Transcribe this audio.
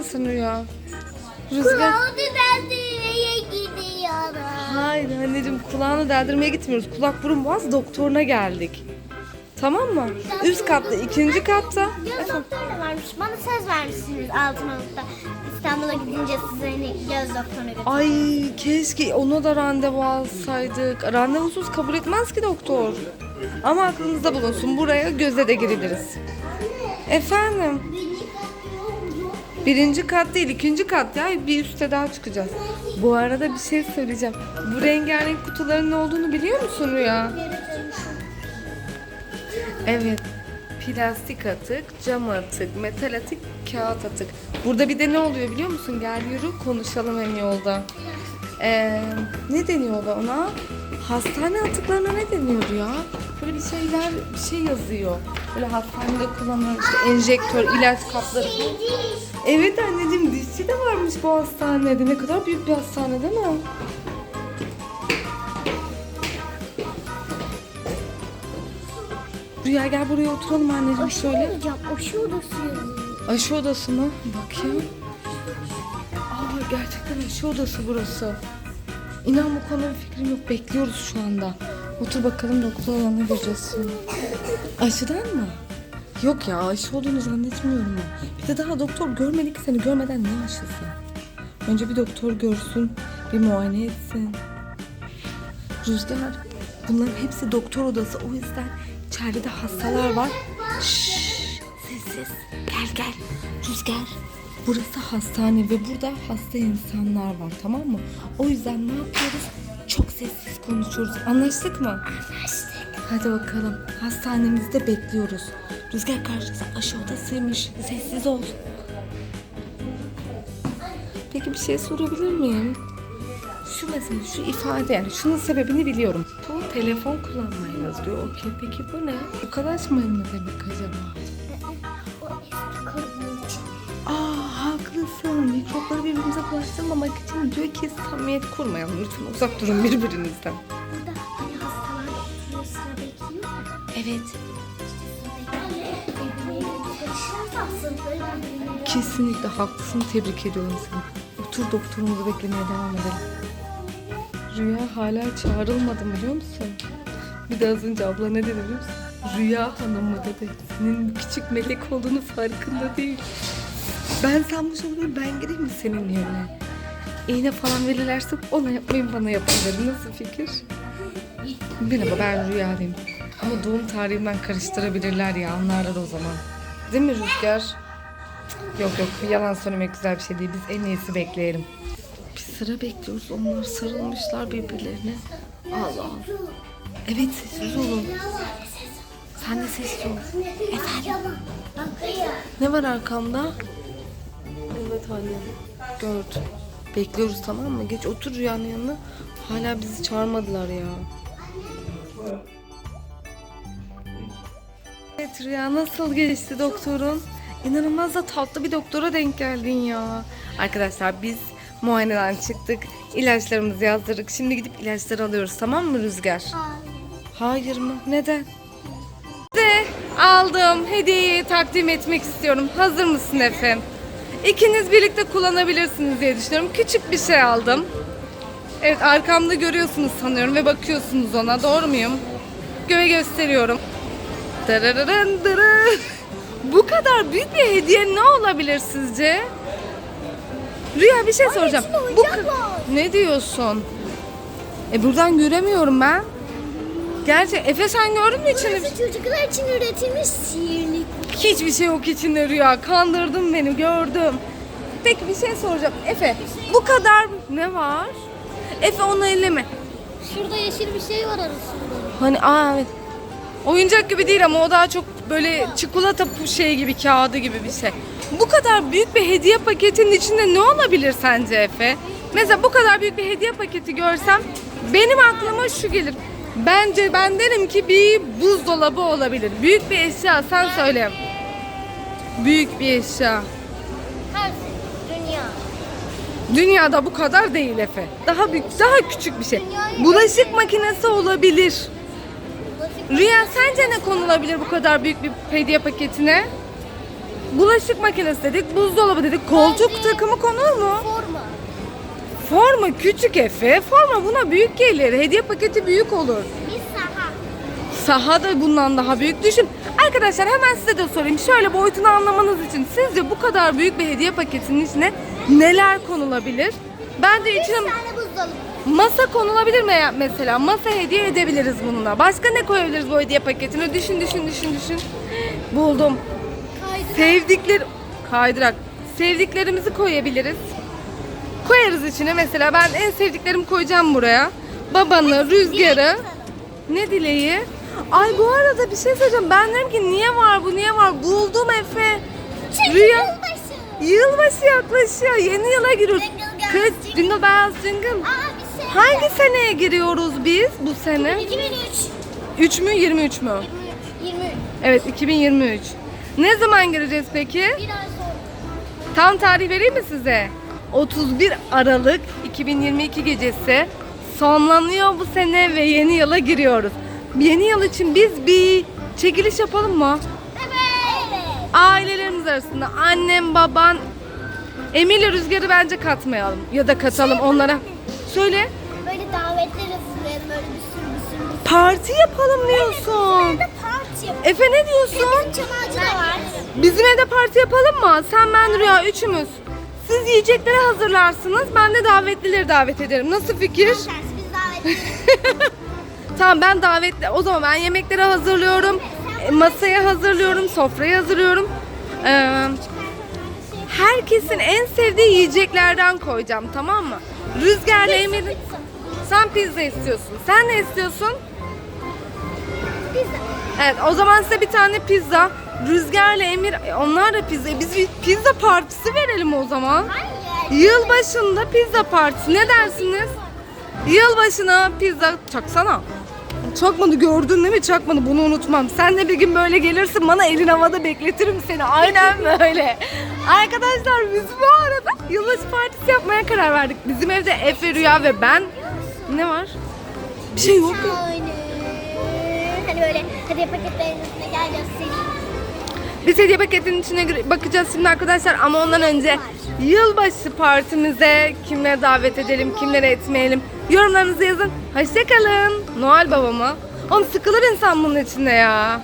mısın Rüya? Rüzgar. Kulağını deldirmeye gidiyorum. Hayır anneciğim kulağını deldirmeye gitmiyoruz. Kulak burun boğaz doktoruna geldik. Tamam mı? Üst katta, ikinci katta. Göz doktoru da varmış. Bana söz vermişsiniz Altınoluk'ta. İstanbul'a gidince hani göz doktoruna götürün. Ay keşke ona da randevu alsaydık. Randevusuz kabul etmez ki doktor. Ama aklınızda bulunsun. Buraya göze de girebiliriz. Efendim? Birinci kat değil, ikinci kat ya. Bir üste daha çıkacağız. Bu arada bir şey söyleyeceğim. Bu rengarenk kutuların ne olduğunu biliyor musun Rüya? Evet. Plastik atık, cam atık, metal atık, kağıt atık. Burada bir de ne oluyor biliyor musun? Gel yürü konuşalım en yolda. Ee, ne deniyordu ona? Hastane atıklarına ne deniyordu ya? Böyle bir şeyler, bir şey yazıyor. Böyle hastanede kullanılan işte enjektör, ilaç kapları falan. Evet anneciğim dişçi de varmış bu hastanede. Ne kadar büyük bir hastane değil mi? Rüya gel buraya oturalım anneciğim Aşı şöyle. olacağım. Aşı odası yazıyor. Aşı odası mı? Bakayım. Aa gerçekten aşı odası burası. İnan bu konuda bir fikrim yok. Bekliyoruz şu anda. Otur bakalım doktor yanına gireceğiz şimdi. Aşıdan mı? Yok ya aşı olduğunu zannetmiyorum ben. Bir de daha doktor görmedik seni görmeden ne aşısı? Önce bir doktor görsün, bir muayene etsin. Rüzgar, bunların hepsi doktor odası. O yüzden içeride de hastalar var. Şşş, sessiz. Gel gel. Rüzgar. Burası hastane ve burada hasta insanlar var tamam mı? O yüzden ne yapıyoruz? Çok sessiz konuşuyoruz. Anlaştık mı? Anlaştık. Hadi bakalım. Hastanemizde bekliyoruz. Rüzgar karşısı aşı odasıymış. Sessiz ol. Peki bir şey sorabilir miyim? Şu mesela şu ifade yani şunun sebebini biliyorum. Bu telefon kullanmayı yazıyor. Okey peki bu ne? Tokalaşmayın mı demek acaba? O eski için. Haklısın. Mikropları birbirimize bulaştırmamak için diyor ki samimiyet kurmayalım. Lütfen uzak durun birbirinizden. Burada hani hastalar oturuyor sıra bekliyor. ya. Evet. Kesinlikle haklısın. Tebrik ediyorum seni. Otur doktorumuzu beklemeye devam edelim. Rüya hala çağrılmadı biliyor musun? Bir de az önce abla ne dedi biliyor musun? Rüya hanım mı dedi. Senin küçük melek olduğunu farkında değil. Ben sanmış oluyorum ben gireyim mi senin yerine? İğne falan verirlerse ona yapmayın bana yapın dedim. Nasıl fikir? Merhaba ben Rüya diyeyim. Ama doğum tarihimden karıştırabilirler ya anlarlar o zaman. Değil mi Rüzgar? Yok yok yalan söylemek güzel bir şey değil. Biz en iyisi bekleyelim. Bir sıra bekliyoruz. Onlar sarılmışlar birbirlerine. Allah Allah. Evet sessiz olun. Sen de sessiz ol. Efendim? Ne var arkamda? Evet anne. Gördüm. Bekliyoruz tamam mı? Geç otur Rüyanın yanına. Hala bizi çağırmadılar ya. Evet Rüya nasıl geçti doktorun? İnanılmaz da tatlı bir doktora denk geldin ya. Arkadaşlar biz muayeneden çıktık. İlaçlarımızı yazdırdık. Şimdi gidip ilaçları alıyoruz tamam mı Rüzgar? Hayır mı? Neden? De aldım. Hediyeyi takdim etmek istiyorum. Hazır mısın efendim? İkiniz birlikte kullanabilirsiniz diye düşünüyorum. Küçük bir şey aldım. Evet arkamda görüyorsunuz sanıyorum ve bakıyorsunuz ona. Doğru muyum? Göğe gösteriyorum. Bu kadar büyük bir hediye ne olabilir sizce? Rüya bir şey soracağım. Bu oyuncak ka- var. ne diyorsun? E buradan göremiyorum ben. Gerçi Efe sen gördün mü içini? Burası çocuklar için üretilmiş sihirli Hiçbir şey yok içinde Rüya. Kandırdın beni gördüm. Peki bir şey soracağım. Efe bu kadar ne var? Efe onu elleme. Şurada yeşil bir şey var arasında. Hani aa evet. Oyuncak gibi değil ama o daha çok böyle çikolata şey gibi kağıdı gibi bir şey. Bu kadar büyük bir hediye paketinin içinde ne olabilir sence Efe? Mesela bu kadar büyük bir hediye paketi görsem benim aklıma şu gelir. Bence ben derim ki bir buzdolabı olabilir. Büyük bir eşya sen söyle. Büyük bir eşya. Her şey. Dünya. Dünyada bu kadar değil Efe. Daha büyük, daha küçük bir şey. Bulaşık makinesi olabilir. Rüya sence ne konulabilir bu kadar büyük bir hediye paketine? bulaşık makinesi dedik, buzdolabı dedik. Koltuk takımı konur mu? Forma. Forma küçük Efe. Forma buna büyük gelir. Hediye paketi büyük olur. Bir saha. Saha da bundan daha büyük. Düşün. Arkadaşlar hemen size de sorayım. Şöyle boyutunu anlamanız için sizce bu kadar büyük bir hediye paketinin içine neler konulabilir? Bence Bir içine tane buzdolabı. masa konulabilir mi mesela? Masa hediye edebiliriz bununla. Başka ne koyabiliriz bu hediye paketine? Düşün düşün düşün düşün. Buldum. Kaydırak. Sevdikler kaydırak. Sevdiklerimizi koyabiliriz. Koyarız içine mesela ben en sevdiklerimi koyacağım buraya. Babanı, rüzgarı. Ne dileği? Ay bu arada bir şey söyleyeceğim. Ben dedim ki niye var bu niye var? Buldum Efe. Çünkü Rüya. yılbaşı. Yılbaşı yaklaşıyor. Yeni yıla giriyoruz. Jingle Kız bells, Jingle Bells Jingle. Aa bir şey. Hangi seneye giriyoruz biz bu sene? 2003. 3 mü 23 mü? 23. Evet 2023. Ne zaman gireceğiz peki? Bir ay sonra. Tam tarih vereyim mi size? 31 Aralık 2022 gecesi sonlanıyor bu sene ve yeni yıla giriyoruz. Yeni yıl için biz bir çekiliş yapalım mı? Evet. Ailelerimiz arasında annem, baban, Emile Rüzgar'ı bence katmayalım ya da katalım onlara. Söyle. Böyle davetler hazırlayalım böyle bir sürü bir sürü. bir sürü. Parti yapalım diyorsun. Nerede parti yapalım? Efe ne diyorsun? Bizim çam ağacı da var. Bizim evde parti yapalım mı? Sen, ben, Rüya üçümüz. Siz yiyecekleri hazırlarsınız. Ben de davetlileri davet ederim. Nasıl fikir? Tam tersi biz davetli. Tamam ben davetli. O zaman ben yemekleri hazırlıyorum. Masayı hazırlıyorum. Sofrayı hazırlıyorum. Ee, herkesin en sevdiği yiyeceklerden koyacağım tamam mı? Rüzgarla Emir'in... Sen pizza istiyorsun. Sen ne istiyorsun? Pizza. Evet o zaman size bir tane pizza. Rüzgarla Emir e, onlar da pizza. Biz bir pizza partisi verelim o zaman. Hayır. Yılbaşında pizza partisi ne dersiniz? Yılbaşına pizza çaksana. Çakmadı gördün değil mi? Çakmadı bunu unutmam. Sen de bir gün böyle gelirsin bana elin havada bekletirim seni. Aynen böyle. Arkadaşlar biz bu arada yılbaşı partisi yapmaya karar verdik. Bizim evde Efe, Rüya ve ben. Ne var? Bir şey yok. Aynı. Hani böyle hadi paketlerin üstüne gel göstereyim. Biz hediye paketinin içine bakacağız şimdi arkadaşlar ama ondan önce yılbaşı partimize kimleri davet edelim, kimleri etmeyelim. Yorumlarınızı yazın. Hoşçakalın. Noel babama. Oğlum sıkılır insan bunun içinde ya.